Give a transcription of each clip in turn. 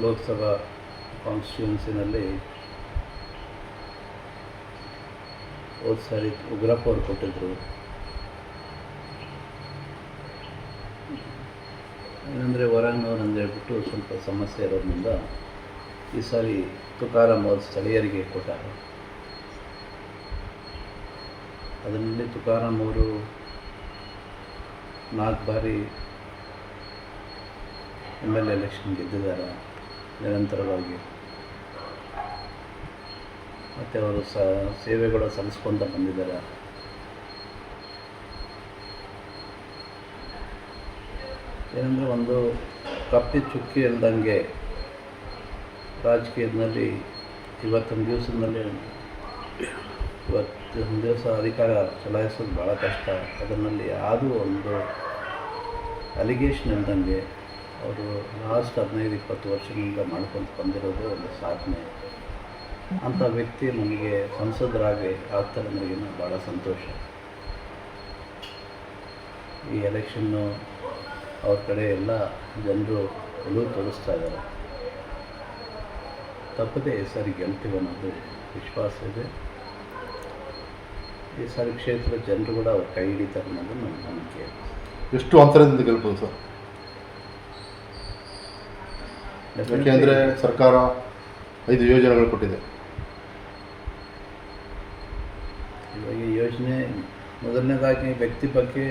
ಲೋಕಸಭಾ ಕಾನ್ಸ್ಟಿಟ್ಯೂನ್ಸಿನಲ್ಲಿ ಹೋದ ಸಾರಿ ಉಗ್ರಪ್ಪ ಅವರು ಕೊಟ್ಟಿದ್ದರು ಏನಂದರೆ ಹೊರಗಿನವ್ರು ಅಂತ ಹೇಳ್ಬಿಟ್ಟು ಸ್ವಲ್ಪ ಸಮಸ್ಯೆ ಇರೋದ್ರಿಂದ ಈ ಸಾರಿ ತುಕಾರಾಮ್ ಅವರು ಸ್ಥಳೀಯರಿಗೆ ಕೊಟ್ಟಾರೆ. ಅದರಲ್ಲಿ ತುಕಾರಾಮ್ ಅವರು ನಾಲ್ಕು ಬಾರಿ ಎಂ ಎಲ್ ಎಲೆಕ್ಷನ್ ಗೆದ್ದಿದ್ದಾರೆ ನಿರಂತರವಾಗಿ. ಮತ್ತು ಅವರು ಸ, ಸೇವೆಗಳು ಸಲ್ಲಿಸ್ಕೊತ ಬಂದಿದ್ದಾರೆ. ಏನಂದರೆ ಒಂದು ಕಪ್ಪಿ ಚುಕ್ಕಿ ಇಲ್ದಂಗೆ ರಾಜಕೀಯದಲ್ಲಿ ಇವತ್ತೊಂದು ದಿವಸದಲ್ಲಿ ಇವತ್ತೊಂದು ದಿವಸ ಅಧಿಕಾರ ಚಲಾಯಿಸೋದು ಭಾಳ ಕಷ್ಟ. ಅದರಲ್ಲಿ ಯಾವುದೂ ಒಂದು ಅಲಿಗೇಷನ್ ಇಲ್ದಂಗೆ ಅವರು ಲಾಸ್ಟ್ ಹದಿನೈದು, ಇಪ್ಪತ್ತು ವರ್ಷಗಳಿಂದ ಮಾಡ್ಕೊಂಡು ಬಂದಿರೋದು ಒಂದು ಸಾಧನೆ. ಅಂಥ ವ್ಯಕ್ತಿ ನಮಗೆ ಸಂಸದರಾಗಿ ಆಗ್ತಾರೆ ನನಗಿನ್ನೂ ಭಾಳ ಸಂತೋಷ. ಈ ಎಲೆಕ್ಷನ್ನು ಅವ್ರ ಕಡೆ ಎಲ್ಲ ಜನರು ಒಲವು ತೋರಿಸ್ತಾ ಇದ್ದಾರೆ. ತಪ್ಪದೇ ಈ ಸಾರಿ ಗೆಲ್ತೀವಿ ಅನ್ನೋದು ವಿಶ್ವಾಸ ಇದೆ. ಈ ಸಾರಿ ಕ್ಷೇತ್ರದ ಜನರು ಕೂಡ ಅವ್ರ ಕೈ ಹಿಡಿತಾರೆ ಅನ್ನೋದು ನನ್ನ ನಂಬಿಕೆ. ಎಷ್ಟು ಅಂತರದಿಂದ ಗೆಲ್ಬೋದು ಸರ್? ಯಾಕೆಂದರೆ ಸರ್ಕಾರ ಐದು ಯೋಜನೆಗಳು ಕೊಟ್ಟಿದೆ. ಇವಾಗ ಈ ಯೋಜನೆ ಮೊದಲನೇದಾಗಿ ವ್ಯಕ್ತಿ ಬಗ್ಗೆ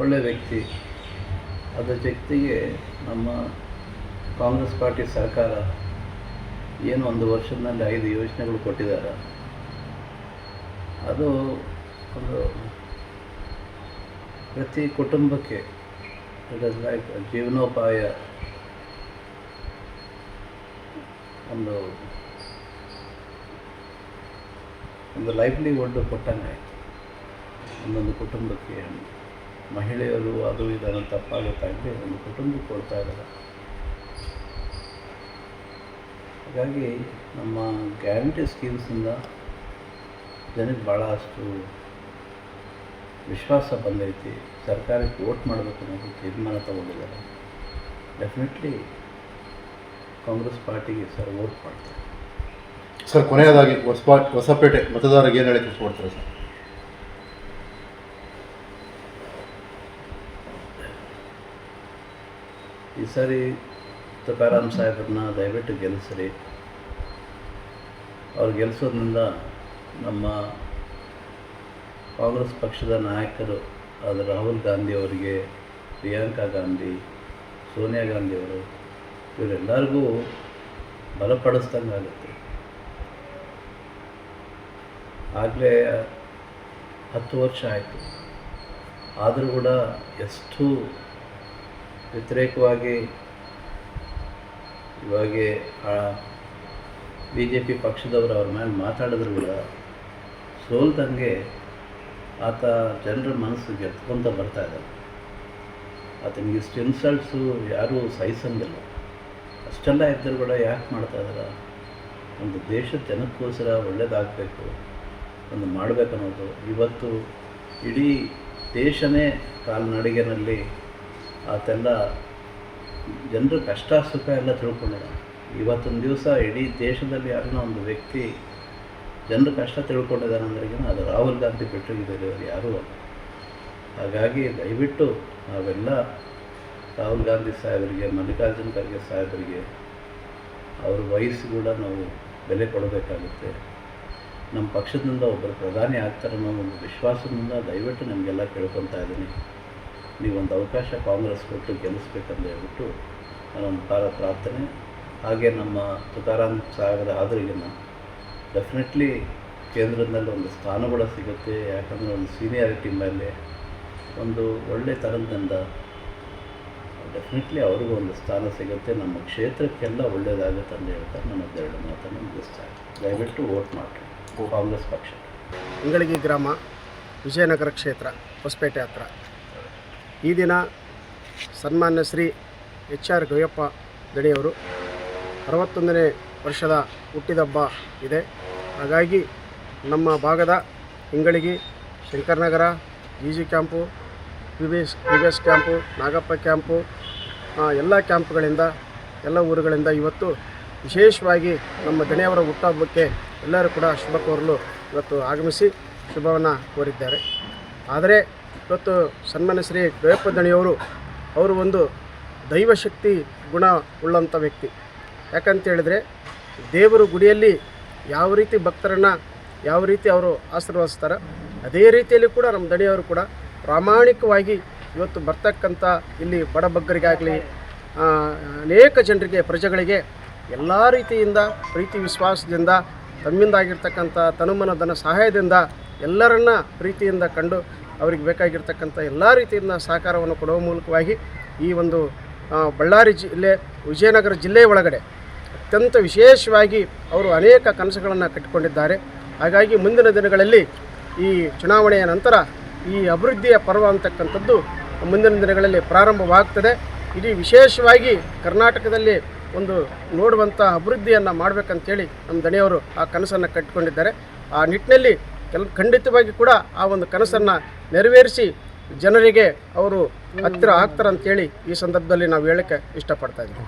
ಒಳ್ಳೆ ವ್ಯಕ್ತಿ. ಅದರ ಜೊತೆಗೆ ನಮ್ಮ ಕಾಂಗ್ರೆಸ್ ಪಾರ್ಟಿ ಸರ್ಕಾರ ಏನು ಒಂದು ವರ್ಷದಲ್ಲಿ ಐದು ಯೋಜನೆಗಳು ಕೊಟ್ಟಿದ್ದಾರೆ. ಅದು ಒಂದು ಪ್ರತಿ ಕುಟುಂಬಕ್ಕೆ ಇಟ್ ಇಸ್ ಲೈಕ್ ಜೀವನೋಪಾಯ ಒಂದು ಒಂದು ಲೈವ್ಲಿಹುಡ್ ಕೊಟ್ಟಂಗೆ ಒಂದೊಂದು ಕುಟುಂಬಕ್ಕೆ ಮಹಿಳೆಯರು ಅದು ಇದನ್ನು ತಪ್ಪಾಗುತ್ತಾಗಲಿ ಒಂದು ಕುಟುಂಬಕ್ಕೆ ಕೊಡ್ತಾ ಇದ್ದಾರೆ. ಹಾಗಾಗಿ ನಮ್ಮ ಗ್ಯಾರಂಟಿ ಸ್ಕೀಮ್ಸಿಂದ ಜನಕ್ಕೆ ಭಾಳಷ್ಟು ವಿಶ್ವಾಸ ಬಂದೈತಿ. ಸರ್ಕಾರಕ್ಕೆ ವೋಟ್ ಮಾಡಬೇಕು ಅನ್ನೋದು ತೀರ್ಮಾನ ತಗೊಂಡಿದ್ದಾರೆ. ಡೆಫಿನೆಟ್ಲಿ ಕಾಂಗ್ರೆಸ್ ಪಾರ್ಟಿಗೆ ಸರ್ ವೋಟ್ ಮಾಡ್ತಾರೆ. ಸರ್ ಕೊನೆಯದಾಗಿ ಹೊಸಪಾ ಹೊಸಪೇಟೆ ಮತದಾರರಿಗೆ ಏನು ಹೇಳಿ ಇಷ್ಟಪಡ್ತಾರೆ ಸರ್? ಈ ಸಾರಿ ತುಕಾರಾಮ್ ಸಾಹೇಬ್ರನ್ನ ದಯವಿಟ್ಟು ಗೆಲ್ಲಿಸ್ರಿ. ಅವ್ರು ಗೆಲ್ಲಿಸೋದ್ರಿಂದ ನಮ್ಮ ಕಾಂಗ್ರೆಸ್ ಪಕ್ಷದ ನಾಯಕರು ಅದು ರಾಹುಲ್ ಗಾಂಧಿ ಅವರಿಗೆ ಪ್ರಿಯಾಂಕಾ ಗಾಂಧಿ ಸೋನಿಯಾ ಗಾಂಧಿ ಅವರು ಇವರೆಲ್ಲರಿಗೂ ಬಲಪಡಿಸ್ದಂಗೆ ಆಗುತ್ತೆ ಆಗಲೇ ಹತ್ತು ವರ್ಷ ಆಯಿತು. ಆದರೂ ಕೂಡ ಎಷ್ಟು ವ್ಯತಿರೇಕವಾಗಿ ಇವಾಗ ಬಿ ಜೆ ಪಿ ಪಕ್ಷದವರು ಅವ್ರ ಮೇಲೆ ಮಾತಾಡಿದ್ರು ಕೂಡ ಸೋಲ್ದಂಗೆ ಆತ ಜನರ ಮನಸ್ಸು ಗೆದ್ಕೊಂತ ಬರ್ತಾ ಇದ್ದಾರೆ. ಆತನಿಗೆ ಇಷ್ಟು ಇನ್ಸಲ್ಟ್ಸು ಯಾರೂ ಸಹಿಸಂಗಿಲ್ಲ. ಅಷ್ಟೆಲ್ಲ ಇದ್ದರೂ ಕೂಡ ಯಾಕೆ ಮಾಡ್ತಾ ಇದ್ದಾರೆ? ಒಂದು ದೇಶದ ಜನಕ್ಕೋಸ್ಕರ ಒಳ್ಳೇದಾಗಬೇಕು, ಒಂದು ಮಾಡಬೇಕನ್ನೋದು ಇವತ್ತು ಇಡೀ ದೇಶನೇ ಕಾಲ್ನಡಿಗೆನಲ್ಲಿ ಆತೆಲ್ಲ ಜನರು ಕಷ್ಟ, ಸುಖ ಎಲ್ಲ ತಿಳ್ಕೊಂಡಿದ್ದಾರೆ ಇವತ್ತೊಂದು ದಿವಸ ಇಡೀ ದೇಶದಲ್ಲಿ ಯಾರನ್ನ ಒಂದು ವ್ಯಕ್ತಿ ಜನರು ಕಷ್ಟ ತಿಳ್ಕೊಂಡಿದ್ದಾರೆ ಅಂದ್ರೆ ಅದು ರಾಹುಲ್ ಗಾಂಧಿ ಬಿಟ್ಟರೆ ಇವರು ಯಾರೂ ಹಾಗಾಗಿ ದಯವಿಟ್ಟು ನಾವೆಲ್ಲ ರಾಹುಲ್ ಗಾಂಧಿ ಸಾಹೇಬರಿಗೆ, ಮಲ್ಲಿಕಾರ್ಜುನ ಖರ್ಗೆ ಸಾಹೇಬರಿಗೆ ಅವ್ರ ವಯಸ್ಸು ಕೂಡ ನಾವು ಬೆಲೆ ಕೊಡಬೇಕಾಗುತ್ತೆ. ನಮ್ಮ ಪಕ್ಷದಿಂದ ಒಬ್ಬರು ಪ್ರಧಾನಿ ಆಗ್ತಾರೆ ಅನ್ನೋ ಒಂದು ವಿಶ್ವಾಸದಿಂದ ದಯವಿಟ್ಟು ನಮಗೆಲ್ಲ ಕೇಳ್ಕೊತಾ ಇದ್ದೀನಿ. ನೀವೊಂದು ಅವಕಾಶ ಕಾಂಗ್ರೆಸ್ ಕೊಟ್ಟು ಗೆಲ್ಲಿಸ್ಬೇಕಂತ ಹೇಳ್ಬಿಟ್ಟು ನಾನೊಂದು ಕಾರ ಪ್ರಾರ್ಥನೆ. ಹಾಗೆ ನಮ್ಮ ತುಕಾರಾಮ್ ಸಾಹೇಬರ ಆದರಿಗಿನ ಡೆಫಿನೆಟ್ಲಿ ಕೇಂದ್ರದಲ್ಲಿ ಒಂದು ಸ್ಥಾನ ಸಿಗುತ್ತೆ. ಯಾಕಂದರೆ ಒಂದು ಸೀನಿಯಾರಿಟಿ ಮೇಲೆ ಒಂದು ಒಳ್ಳೆ ಥರದಿಂದ ಡೆಫಿನೆಟ್ಲಿ ಅವ್ರಿಗೂ ಒಂದು ಸ್ಥಾನ ಸಿಗುತ್ತೆ. ನಮ್ಮ ಕ್ಷೇತ್ರಕ್ಕೆಲ್ಲ ಒಳ್ಳೆಯದಾಗುತ್ತೆ ಅಂತ ಹೇಳ್ತಾರೆ ನನ್ನ ಎರಡು ಮಾತನ್ನು ಮುಗಿಸ್ತಾ ಇದ್ದೀನಿ. ದಯವಿಟ್ಟು ವೋಟ್ ಮಾಡಿ ಕಾಂಗ್ರೆಸ್ ಪಕ್ಷ ಇಂಗಳಗಿ ಗ್ರಾಮ ವಿಜಯನಗರ ಕ್ಷೇತ್ರ ಹೊಸಪೇಟೆ ಹತ್ರ. ಈ ದಿನ ಸನ್ಮಾನ್ಯ ಶ್ರೀ ಎಚ್ ಆರ್ ಗವಿಯಪ್ಪ ದಣಿಯವರು ಅರವತ್ತೊಂದನೇ ವರ್ಷದ ಹುಟ್ಟಿದಬ್ಬ ಇದೆ. ಹಾಗಾಗಿ ನಮ್ಮ ಭಾಗದ Ingalagi Shankaranagar G G camp P B S P B S camp Nagappa camp ಎಲ್ಲ ಕ್ಯಾಂಪ್ಗಳಿಂದ, ಎಲ್ಲ ಊರುಗಳಿಂದ ಇವತ್ತು ವಿಶೇಷವಾಗಿ ನಮ್ಮ ದಣಿಯವರ ಹುಟ್ಟಹಬ್ಬಕ್ಕೆ ಎಲ್ಲರೂ ಕೂಡ ಶುಭ ಕೋರಲು ಇವತ್ತು ಆಗಮಿಸಿ ಶುಭವನ್ನು ಕೋರಿದ್ದಾರೆ. ಆದರೆ ಇವತ್ತು ಸನ್ಮಾನ ಶ್ರೀ ಗಯಪ್ಪ ದಣಿಯವರು, ಅವರು ಒಂದು ದೈವಶಕ್ತಿ ಗುಣ ಉಳ್ಳಂಥ ವ್ಯಕ್ತಿ. ಯಾಕಂತ ಹೇಳಿದ್ರೆ ದೇವರು ಗುಡಿಯಲ್ಲಿ ಯಾವ ರೀತಿ ಭಕ್ತರನ್ನು, ಯಾವ ರೀತಿ ಅವರು ಆಶೀರ್ವದಿಸ್ತಾರೆ, ಅದೇ ರೀತಿಯಲ್ಲಿ ಕೂಡ ನಮ್ಮ ದಣಿಯವರು ಕೂಡ ಪ್ರಾಮಾಣಿಕವಾಗಿ ಇವತ್ತು ಬರ್ತಕ್ಕಂಥ ಇಲ್ಲಿ ಬಡಬಗ್ಗರಿಗಾಗಲಿ ಅನೇಕ ಜನರಿಗೆ, ಪ್ರಜೆಗಳಿಗೆ ಎಲ್ಲ ರೀತಿಯಿಂದ, ಪ್ರೀತಿ ವಿಶ್ವಾಸದಿಂದ, ತಮ್ಮಿಂದಾಗಿರ್ತಕ್ಕಂಥ ತನುಮನ ಧನ ಸಹಾಯದಿಂದ ಎಲ್ಲರನ್ನ ಪ್ರೀತಿಯಿಂದ ಕಂಡು ಅವರಿಗೆ ಬೇಕಾಗಿರ್ತಕ್ಕಂಥ ಎಲ್ಲ ರೀತಿಯಿಂದ ಸಹಕಾರವನ್ನು ಕೊಡುವ ಮೂಲಕವಾಗಿ ಈ ಒಂದು ಬಳ್ಳಾರಿ ಜಿಲ್ಲೆ, ವಿಜಯನಗರ ಜಿಲ್ಲೆಯ ಒಳಗಡೆ ಅತ್ಯಂತ ವಿಶೇಷವಾಗಿ ಅವರು ಅನೇಕ ಕನಸುಗಳನ್ನು ಕಟ್ಟಿಕೊಂಡಿದ್ದಾರೆ. ಹಾಗಾಗಿ ಮುಂದಿನ ದಿನಗಳಲ್ಲಿ ಈ ಚುನಾವಣೆಯ ನಂತರ ಈ ಅಭಿವೃದ್ಧಿಯ ಪರ್ವ ಅಂತಕ್ಕಂಥದ್ದು ಮುಂದಿನ ದಿನಗಳಲ್ಲಿ ಪ್ರಾರಂಭವಾಗ್ತದೆ. ಇಡೀ ವಿಶೇಷವಾಗಿ ಕರ್ನಾಟಕದಲ್ಲಿ ಒಂದು ನೋಡುವಂಥ ಅಭಿವೃದ್ಧಿಯನ್ನು ಮಾಡಬೇಕಂತೇಳಿ ನಮ್ಮ ದಣಿಯವರು ಆ ಕನಸನ್ನು ಕಟ್ಟಿಕೊಂಡಿದ್ದಾರೆ. ಆ ನಿಟ್ಟಿನಲ್ಲಿ ಕೆಲ, ಖಂಡಿತವಾಗಿ ಕೂಡ ಆ ಒಂದು ಕನಸನ್ನು ನೆರವೇರಿಸಿ ಜನರಿಗೆ ಅವರು ಹತ್ತಿರ ಆಗ್ತಾರಂತೇಳಿ ಈ ಸಂದರ್ಭದಲ್ಲಿ ನಾವು ಹೇಳಕ್ಕೆ ಇಷ್ಟಪಡ್ತಾ ಇದ್ದೀವಿ.